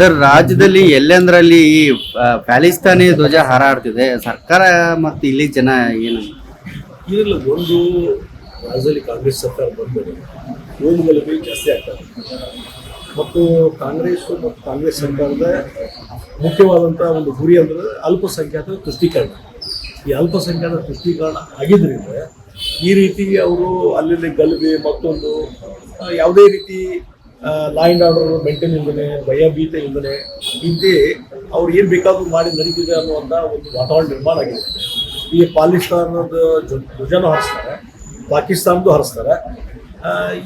Sir, ರಾಜ್ಯದಲ್ಲಿ ಎಲ್ಲೆಂದ್ರಲ್ಲಿ ಈ ಪ್ಯಾಲಿಸ್ತಾನಿ ಧ್ವಜ ಹಾರಾಡ್ತಿದೆ. ಸರ್ಕಾರ ಮತ್ತು ಇಲ್ಲಿ ಜನ ಏನು? ಇದರಲ್ಲಿ ಒಂದು ರಾಜ್ಯದಲ್ಲಿ ಕಾಂಗ್ರೆಸ್ ಸರ್ಕಾರ ಬಂದರೆ ಓದುಗಲಭೆ ಜಾಸ್ತಿ ಆಗ್ತದೆ ಮತ್ತು ಕಾಂಗ್ರೆಸ್ ಮತ್ತು ಕಾಂಗ್ರೆಸ್ ಸರ್ಕಾರದ ಮುಖ್ಯವಾದಂಥ ಒಂದು ಗುರಿ ಅಂದರೆ ಅಲ್ಪಸಂಖ್ಯಾತರ ತುಷ್ಟೀಕರಣ. ಈ ಅಲ್ಪಸಂಖ್ಯಾತ ತುಷ್ಟೀಕರಣ ಆಗಿದ್ದರಿಂದ ಈ ರೀತಿ ಅವರು ಅಲ್ಲಿ ಗಲಭೆ ಮತ್ತೊಂದು ಯಾವುದೇ ರೀತಿ ಲಾ ಆ್ಯಂಡ್ ಆರ್ಡರ್ ಮೇಂಟೈನ್ ಇಲ್ಲದೆ ಭಯಭೀತೆ ಇಲ್ದೇ ಇಂತೆ ಅವ್ರು ಏನು ಬೇಕಾದ್ರೂ ಮಾಡಿ ನಡೀತಿದೆ ಅನ್ನುವಂಥ ಒಂದು ವಾತಾವರಣ ನಿರ್ಮಾಣ ಆಗಿದೆ. ಈ ಪಾಕಿಸ್ತಾನದ ಧ್ವಜನ ಹಾರಿಸ್ತಾರೆ, ಪಾಕಿಸ್ತಾನದ್ದು ಹಾರಿಸ್ತಾರೆ.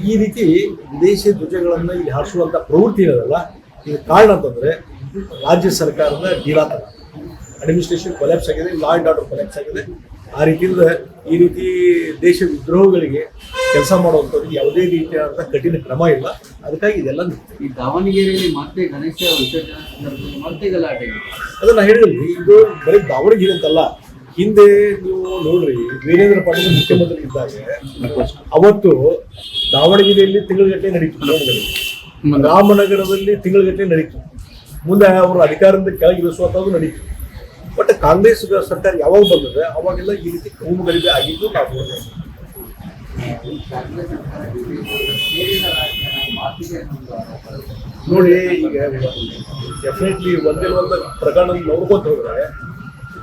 ಈ ರೀತಿ ವಿದೇಶಿ ಧ್ವಜಗಳನ್ನು ಇಲ್ಲಿ ಹಾರಿಸುವಂಥ ಪ್ರವೃತ್ತಿ ಇರೋದಲ್ಲ ಇದು ಕಾರಣ ಅಂತಂದರೆ ರಾಜ್ಯ ಸರ್ಕಾರದ ಡೀಲಾತನ. ಅಡ್ಮಿನಿಸ್ಟ್ರೇಷನ್ ಕೊಲೆಪ್ಸ್ ಆಗಿದೆ ಲಾ ಆ್ಯಂಡ್ ಆರ್ಡರ್ ಕೊಲ್ಯಾಪ್ಸ್ ಆಗಿದೆ. ಆ ರೀತಿಯಿಂದ ಈ ರೀತಿ ದೇಶ ವಿದ್ರೋಹಗಳಿಗೆ ಕೆಲಸ ಮಾಡುವಂಥದ್ದು ಯಾವುದೇ ರೀತಿಯಾದಂಥ ಕಠಿಣ ಕ್ರಮ ಇಲ್ಲ. ಅದಕ್ಕಾಗಿ ಇದೆಲ್ಲ ಈ ದಾವಣಗೆರೆಯಲ್ಲಿ ಮತ್ತೆ ಗಣೇಶ ವಿಸರ್ಜನೆ ಸಂದರ್ಭದಲ್ಲಿ ಮತ್ತೆ ಗಲಾಟೆ ಅದನ್ನ ಹೇಳಿದ್ರಿ ಇದು ಬರೀ ದಾವಣಗೆರೆ ಅಂತಲ್ಲ. ಹಿಂದೆ ನೀವು ನೋಡ್ರಿ ವೀರೇಂದ್ರ ಪಾಟೀಲ್ ಮುಖ್ಯಮಂತ್ರಿ ಇದ್ದಾಗ ಅವತ್ತು ದಾವಣಗೆರೆಯಲ್ಲಿ ತಿಂಗಳಗಟ್ಟಲೆ ನಡೀತು ಚುನಾವಣೆಗಳು. ರಾಮನಗರದಲ್ಲಿ ತಿಂಗಳಗಟ್ಟಲೆ ನಡೀತು. ಮುಂದೆ ಅವರು ಅಧಿಕಾರದಿಂದ ಕೆಳಗಿಳಿಸುವಂಥದ್ದು ನಡೀತು. ಬಟ್ ಕಾಂಗ್ರೆಸ್ ಸರ್ಕಾರ ಯಾವಾಗ ಬಂದಿದೆ ಅವಾಗೆಲ್ಲ ಈ ರೀತಿ ಕೋಮು ಗಲಭೆ ಆಗಿದ್ದು ನಾವು. ನೋಡಿ, ಈಗ ಡೆಫಿನೆಟ್ಲಿ ಒಂದೇ ಒಂದು ಪ್ರಕರಣ ನೋಡ್ಕೊಂತ ಹೋದ್ರೆ,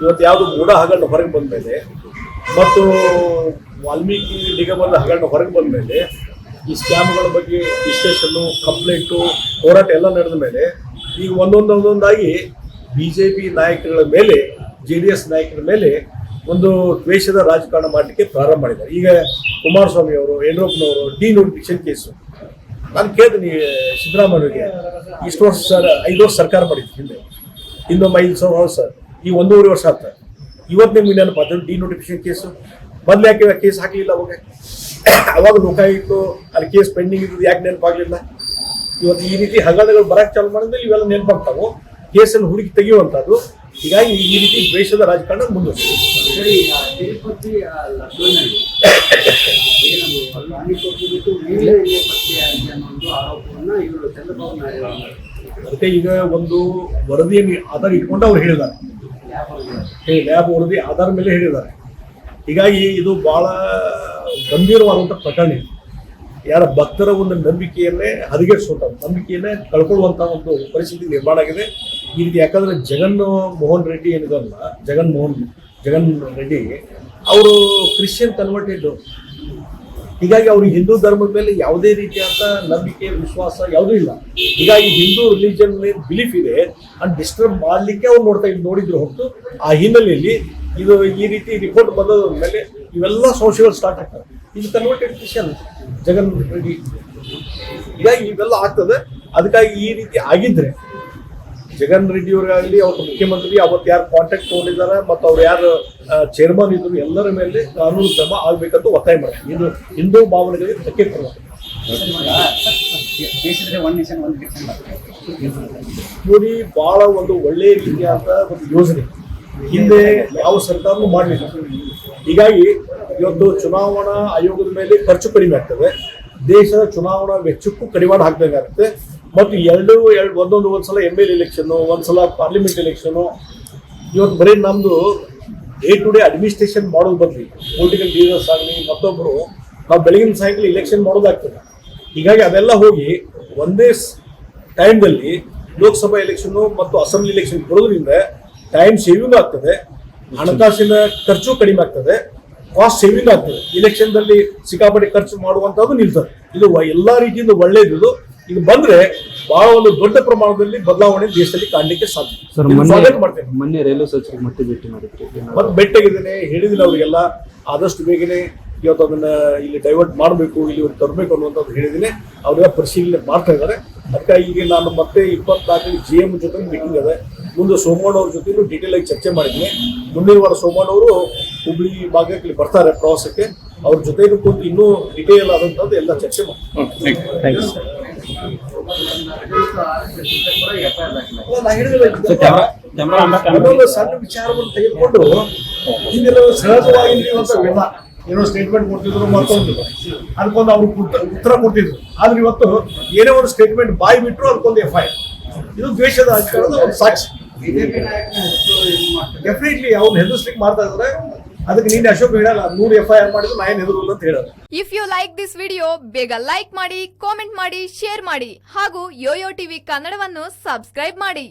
ಇವತ್ತು ಯಾವುದು ಮೂಢ ಹಗರಣ ಹೊರಗೆ ಬಂದ ಮೇಲೆ, ಮತ್ತು ವಾಲ್ಮೀಕಿ ನಿಗಮದ ಹಗರಣ ಹೊರಗೆ ಬಂದ ಮೇಲೆ, ಈ ಸ್ಕ್ಯಾಮ್ಗಳ ಬಗ್ಗೆ ವಿಶ್ಲೇಷಣೆ ಕಂಪ್ಲೇಂಟು ಹೋರಾಟ ಎಲ್ಲ ನಡೆದ ಮೇಲೆ, ಈಗ ಒಂದೊಂದು ಒಂದೊಂದಾಗಿ ಬಿ ಜೆ ಪಿ ನಾಯಕರ ಮೇಲೆ, ಜೆ ಡಿ ಎಸ್ ನಾಯಕರ ಮೇಲೆ ಒಂದು ದ್ವೇಷದ ರಾಜಕಾರಣ ಮಾಡಲಿಕ್ಕೆ ಪ್ರಾರಂಭ ಮಾಡಿದ್ದಾರೆ. ಈಗ ಕುಮಾರಸ್ವಾಮಿ ಅವರು, ಯಡಿಯೂರಪ್ಪನವರು, ಡಿ ನೋಟಿಫಿಕೇಶನ್ ಕೇಸು. ನಾನು ಕೇಳಿದೆ ಸಿದ್ದರಾಮಯ್ಯಗೆ ಇಷ್ಟು ವರ್ಷ ಸರ್, ಐದು ವರ್ಷ ಸರ್ಕಾರ ಮಾಡಿದ್ದು ಹಿಂದೆ. ಇನ್ನೊಮ್ಮೆ ಐದು ಸಾವಿರ ಹೌದು ಸರ್ ಈ ಒಂದೂವರೆ ವರ್ಷ ಆಗ್ತದೆ ಇವತ್ತು ನಿಮ್ಗೆ ನೆನಪು ಅದು ಡಿ ನೋಟಿಫಿಕೇಶನ್ ಕೇಸು. ಮೊದಲು ಯಾಕೆ ಕೇಸ್ ಹಾಕಲಿಲ್ಲ ಅವಾಗ? ಅವಾಗ ಲೋಕಾಯುಕ್ತ ಅಲ್ಲಿ ಕೇಸ್ ಪೆಂಡಿಂಗ್ ಇದ್ದು ಯಾಕೆ ನೆನಪಾಗಲಿಲ್ಲ? ಇವತ್ತು ಈ ರೀತಿ ಹಗರಣಗಳು ಬರಕ್ಕೆ ಚಾಲು ಮಾಡಿದ್ರೆ ಇವೆಲ್ಲ ನೆನಪಾಗ್ತಾವು? ಕೇಸನ್ನು ಹುಡುಕಿ ತೆಗೆಯುವಂಥದ್ದು ಹೀಗಾಗಿ ಈ ರೀತಿ ದ್ವೇಷದ ರಾಜಕಾರಣ ಮುಂದುವರಿಸಿದೆ ಅದಕ್ಕೆ ಈಗ ಒಂದು ವರದಿಯನ್ನು ಆಧಾರ ಇಟ್ಕೊಂಡು ಅವ್ರು ಹೇಳಿದ್ದಾರೆ. ಲ್ಯಾಬ್ ವರದಿ ಆಧಾರ ಮೇಲೆ ಹೇಳಿದ್ದಾರೆ. ಹೀಗಾಗಿ ಇದು ಬಹಳ ಗಂಭೀರವಾದಂಥ ಪ್ರಕರಣ ಇದು. ಯಾರ ಭಕ್ತರ ಒಂದು ನಂಬಿಕೆಯನ್ನೇ ಹದಗೆಡಿಸುವಂಥ ನಂಬಿಕೆಯನ್ನೇ ಕಳ್ಕೊಳ್ಳುವಂಥ ಒಂದು ಪರಿಸ್ಥಿತಿ ನಿರ್ಮಾಣ ಆಗಿದೆ. ಈ ರೀತಿ ಯಾಕಂದ್ರೆ ಜಗನ್ ಮೋಹನ್ ರೆಡ್ಡಿ ಏನಿದಲ್ಲ ಜಗನ್ ಮೋಹನ್, ಜಗನ್ ರೆಡ್ಡಿ ಅವರು ಕ್ರಿಶ್ಚಿಯನ್ ಕನ್ವರ್ಟೆಡ್. ಹೀಗಾಗಿ ಅವರು ಹಿಂದೂ ಧರ್ಮದ ಮೇಲೆ ಯಾವುದೇ ರೀತಿಯಾದ ನಂಬಿಕೆ, ವಿಶ್ವಾಸ ಯಾವುದೂ ಇಲ್ಲ. ಹೀಗಾಗಿ ಹಿಂದೂ ರಿಲಿಜನ್ ಬಿಲೀಫ್ ಇದೆ ಅಂಡ್ ಡಿಸ್ಟರ್ಬ್ ಮಾಡಲಿಕ್ಕೆ ಅವ್ರು ನೋಡ್ತಾ ನೋಡಿದ್ರು ಹೊರತು ಆ ಹಿನ್ನೆಲೆಯಲ್ಲಿ ಇದು ಈ ರೀತಿ ರಿಪೋರ್ಟ್ ಬಂದ ಮೇಲೆ ಇವೆಲ್ಲ ಸಂಶಯಗಳು ಸ್ಟಾರ್ಟ್ ಆಗ್ತವೆ. ಇದು ಕನ್ವರ್ಟೆಡ್ ಕ್ರಿಶ್ಚಿಯನ್. ಜಗನ್ ರೆಡ್ಡಿ ಹೀಗಾಗಿ ಇವೆಲ್ಲ ಆಗ್ತದೆ. ಅದಕ್ಕಾಗಿ ಈ ರೀತಿ ಆಗಿದ್ರೆ ಜಗನ್ ರೆಡ್ಡಿ ಅವರಾಗಲಿ, ಅವ್ರ ಮುಖ್ಯಮಂತ್ರಿ ಅವತ್ತು ಯಾರು ಕಾಂಟ್ಯಾಕ್ಟ್ ತಗೊಂಡಿದ್ದಾರೆ ಮತ್ತು ಅವ್ರು ಯಾರು ಚೇರ್ಮನ್ ಇದ್ರು ಎಲ್ಲರ ಮೇಲೆ ಕಾನೂನು ಕ್ರಮ ಆಗ್ಬೇಕಂತ ಒತ್ತಾಯ ಮಾಡ್ತಾರೆ. ಇದು ಹಿಂದೂ ಭಾವನೆಗಳಿಗೆ ಧಕ್ಕೆ ಕೊಡುವ ನೋಡಿ, ಬಹಳ ಒಂದು ಒಳ್ಳೆ ರೀತಿಯಾದ ಒಂದು ಯೋಜನೆ. ಹಿಂದೆ ಯಾವ ಸರ್ಕಾರನೂ ಮಾಡಲಿಲ್ಲ. ಹೀಗಾಗಿ ಇವತ್ತು ಚುನಾವಣಾ ಆಯೋಗದ ಮೇಲೆ ಖರ್ಚು ಕಡಿಮೆ ಆಗ್ತದೆ. ದೇಶದ ಚುನಾವಣಾ ವೆಚ್ಚಕ್ಕೂ ಕಡಿವಾಣ ಹಾಕ್ದಂಗಾಗುತ್ತೆ ಮತ್ತು ಎರಡು ಎರಡು, ಒಂದೊಂದು, ಒಂದ್ಸಲ ಎಂ ಎಲ್ ಎಲೆಕ್ಷನ್ನು ಒಂದ್ಸಲ ಪಾರ್ಲಿಮೆಂಟ್ ಎಲೆಕ್ಷನ್ನು ಇವತ್ತು ಬರೀ ನಮ್ಮದು ಡೇ ಟು ಡೇ ಅಡ್ಮಿನಿಸ್ಟ್ರೇಷನ್ ಮಾಡೋದು ಬದಲಿ. ಪೊಲಿಟಿಕಲ್ ಲೀಡರ್ಸ್ ಆಗಲಿ ಮತ್ತೊಬ್ಬರು ನಾವು ಬೆಳಗಿನ ಸಾಯಂಕಾಲ ಇಲೆಕ್ಷನ್ ಮಾಡೋದಾಗ್ತದೆ ಹೀಗಾಗಿ ಅದೆಲ್ಲ ಹೋಗಿ ಒಂದೇ ಟೈಮ್ದಲ್ಲಿ ಲೋಕಸಭಾ ಎಲೆಕ್ಷನ್ನು ಮತ್ತು ಅಸೆಂಬ್ಲಿ ಎಲೆಕ್ಷನ್ ಕೊಡೋದ್ರಿಂದ ಟೈಮ್ ಸೇವಿಂಗ್ ಆಗ್ತದೆ. ಹಣಕಾಸಿನ ಖರ್ಚು ಕಡಿಮೆ ಆಗ್ತದೆ. ಕಾಸ್ಟ್ ಸೇವಿಂಗ್ ಆಗ್ತದೆ ಇಲೆಕ್ಷನ್ದಲ್ಲಿ ಸಿಕ್ಕಾಪಟ್ಟೆ ಖರ್ಚು ಮಾಡುವಂಥದ್ದು ನಿಲ್ತದೆ. ಇದು ಎಲ್ಲ ರೀತಿಯಿಂದ ಒಳ್ಳೇದು ಇದು. ಇದು ಬಂದ್ರೆ ಬಹಳ ಒಂದು ದೊಡ್ಡ ಪ್ರಮಾಣದಲ್ಲಿ ಬದಲಾವಣೆ ದೇಶದಲ್ಲಿ ಕಾಣಲಿಕ್ಕೆ ಸಾಧ್ಯ. ಮಾಡ್ತೇನೆ. ಮೊನ್ನೆ ರೈಲ್ವೆ ಸಚಿವರು ಮತ್ತೆ ಭೇಟಿ ಮಾಡಿದ್ರು? ಮತ್ತೆ ಬೆಟ್ಟಗಿದ್ದೇನೆ ಹೇಳಿದಿಲ್ಲ ಅವರಿಗೆಲ್ಲ. ಆದಷ್ಟು ಬೇಗನೆ ಇವತ್ತು ಅದನ್ನ ಇಲ್ಲಿ ಡೈವರ್ಟ್ ಮಾಡಬೇಕು ಇಲ್ಲಿ ಇವ್ರಿಗೆ ತರಬೇಕು ಅನ್ನುವಂಥದ್ದು ಹೇಳಿದ್ದೀನಿ ಅವರೆಲ್ಲ ಪರಿಶೀಲನೆ ಮಾಡ್ತಾ ಇದ್ದಾರೆ. ಅದಕ್ಕಾಗಿ ಈಗ ನಾನು ಮತ್ತೆ ಇಪ್ಪತ್ತಾರು ಜಿ ಎಂ ಜೊತೆ ಮೀಟಿಂಗ್ ಅದೆ ಮುಂದೆ ಸೋಮಣ್ಣ ಅವ್ರ ಜೊತೆಲೂ ಡೀಟೇಲ್ ಆಗಿ ಚರ್ಚೆ ಮಾಡಿದ್ವಿ. ಮುಂದಿನ ವಾರ ಸೋಮಣ್ಣ ಅವರು ಹುಬ್ಳಿ ಭಾಗಕ್ಕೆ ಬರ್ತಾರೆ ಪ್ರವಾಸಕ್ಕೆ. ಅವ್ರ ಜೊತೆ ಕುಂತು ಇನ್ನೂ ಡಿಟೇಲ್ ಆದಂಥದ್ದು ಎಲ್ಲ ಚರ್ಚೆ. ಒಂದೊಂದು ಸಣ್ಣ ವಿಚಾರವನ್ನು ತೆಗೆದುಕೊಂಡು ಹಿಂದಿನ ಸಹಜವಾಗಿ ಏನೋ ಸ್ಟೇಟ್ಮೆಂಟ್ ಕೊಡ್ತಿದ್ರು ಮತ್ತೊಂದು. ಅದಕ್ಕೊಂದು ಅವ್ರು ಉತ್ತ- ಉತ್ತರ ಕೊಟ್ಟಿದ್ರು ಆದ್ರೆ ಇವತ್ತು ಏನೇ ಒಂದು ಸ್ಟೇಟ್ಮೆಂಟ್ ಬಾಯಿ ಬಿಟ್ಟರು ಅದಕ್ಕೊಂದು ಎಫ್ ಐ ಇದು ದ್ವೇಷದ ರಾಜಕಾರಣದ ಒಂದು ಸಾಕ್ಷಿ. ಡೆಫಿನೆಟ್ಲಿ ಅವ್ನು ಹೆದರ್ಸ್ಲಿಕ್ಕೆ ಮಾಡ್ತಾ ಇದ್ದಾರೆ ಅದಕ್ಕೆ ನೀನು ಅಶೋಕ್ ಹೇಳಲ್ಲ, ನೂರು ಎಫ್ ಐ ಆರ್ ಮಾಡಿದ್ರು ನಾನು ಹೆದರಲ್ಲ ಅಂತ ಹೇಳೋದು. If you like this video ಬೇಗ ಲೈಕ್ ಮಾಡಿ ಕಾಮೆಂಟ್ ಮಾಡಿ ಶೇರ್ ಮಾಡಿ, ಹಾಗೂ ಯೋಯೋ ಟಿವಿ ಕನ್ನಡವನ್ನು ಸಬ್ಸ್ಕ್ರೈಬ್ ಮಾಡಿ.